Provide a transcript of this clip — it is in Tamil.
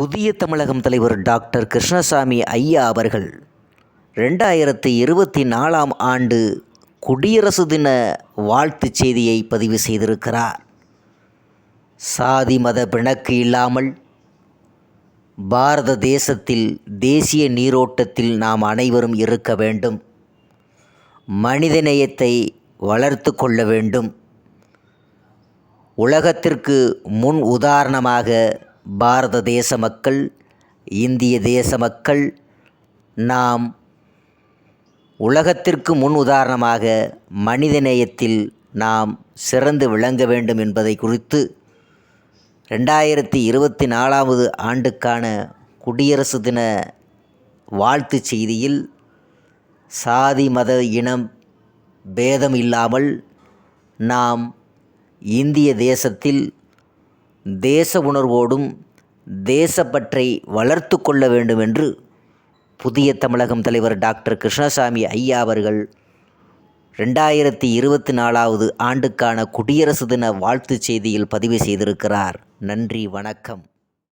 புதிய தமிழகம் தலைவர் டாக்டர் கிருஷ்ணசாமி ஐயா அவர்கள் ரெண்டாயிரத்தி இருபத்தி நாலாம் ஆண்டு குடியரசு தின வாழ்த்துச் செய்தியை பதிவு செய்திருக்கிறார். சாதி மத பிணக்கு இல்லாமல் பாரத தேசத்தில் தேசிய நீரோட்டத்தில் நாம் அனைவரும் இருக்க வேண்டும். மனிதநேயத்தை வளர்த்து கொள்ள வேண்டும். உலகத்திற்கு முன் உதாரணமாக பாரத தேச மக்கள் இந்திய தேச மக்கள் நாம் உலகத்திற்கு முன் உதாரணமாக மனிதநேயத்தில் நாம் சிறந்து விளங்க வேண்டும் என்பதை குறித்து ரெண்டாயிரத்தி இருபத்தி நாலாவது ஆண்டுக்கான குடியரசு தின வாழ்த்துச் செய்தியில் சாதி மத இனம் பேதம் இல்லாமல் நாம் இந்திய தேசத்தில் தேச உணர்வோடும் தேசப்பற்றை வளர்த்து கொள்ள வேண்டும் என்று புதிய தமிழகம் தலைவர் டாக்டர் கிருஷ்ணசாமி ஐயா அவர்கள் ரெண்டாயிரத்தி இருபத்தி நாலாவது ஆண்டுக்கான குடியரசு தின வாழ்த்துச் செய்தியில் பதிவு செய்திருக்கிறார். நன்றி வணக்கம்.